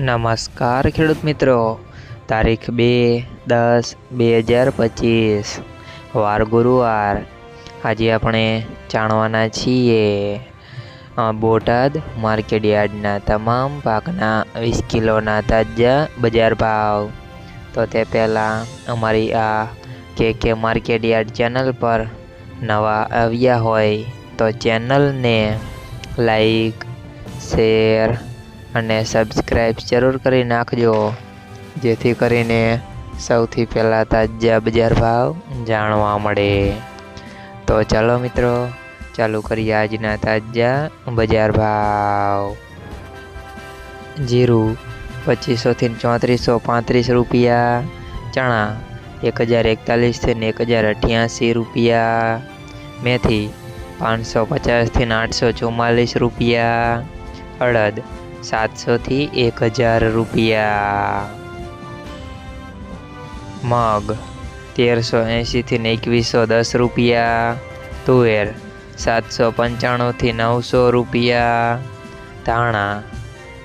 નમસ્કાર ખેડૂત મિત્રો. તારીખ બે દસ બે હજાર પચીસ. વાર ગુરુવાર. આજે આપણે જાણવાના છીએ બોટાદ માર્કેટયાર્ડના તમામ પાકના વીસ કિલોના તાજા બજાર ભાવ. તો તે પહેલાં અમારી આ કે કે માર્કેટયાર્ડ ચેનલ પર નવા આવ્યા હોય તો ચેનલને લાઈક, શેર અને સબસ્ક્રાઈબ જરૂર કરી નાખજો. જેથી કરીને સૌથી પહેલાં તાજા બજાર ભાવ જાણવા મળે. તો ચાલો મિત્રો, ચાલુ કરીએ આજના તાજા બજાર ભાવ. જીરું પચીસોથી ચોત્રીસો પાંત્રીસ રૂપિયા, ચણા એક હજાર એકતાલીસથી એક હજાર અઠ્યાસી રૂપિયા, મેથી પાંચસો પચાસથી આઠસો ચુમ્માલીસ રૂપિયા, અડદ સાતસોથી એક હજાર રૂપિયા. મગ, તેરસો એંશીથી એકવીસો દસ રૂપિયા. તુવેર, સાતસો પંચાણુંથી નવસો રૂપિયા. ધાણા,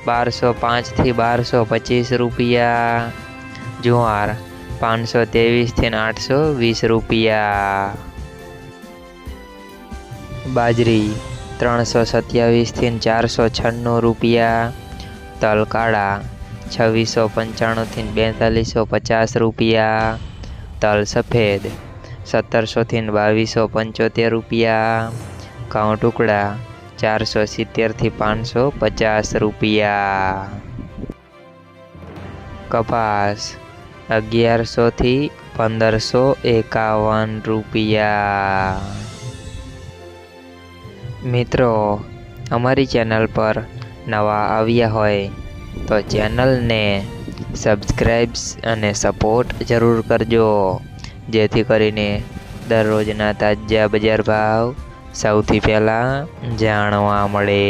બારસો પાંચથી બારસો પચીસ રૂપિયા. જુવાર, પાંચસો ત્રેવીસથી આઠસો વીસ રૂપિયા. બાજરી ત્રણસો સત્યાવીસથી ચારસો છન્નું રૂપિયા. તલ કાળા છવ્વીસો પંચાણુંથી બેતાલીસો પચાસ રૂપિયા. તલ સફેદ સત્તરસોથી બાવીસો પંચોતેર રૂપિયા. ઘઉં ટુકડા ચારસો સિત્તેરથી પાંચસો પચાસ રૂપિયા. કપાસ અગિયારસોથી પંદરસો એકાવન રૂપિયા. મિત્રો, અમારી ચેનલ પર નવા આવ્યા હોય તો ચેનલને સબસ્ક્રાઈબ્સ અને સપોર્ટ જરૂર કરજો. જેથી કરીને દરરોજના તાજા બજાર ભાવ સૌથી પહેલાં જાણવા મળે.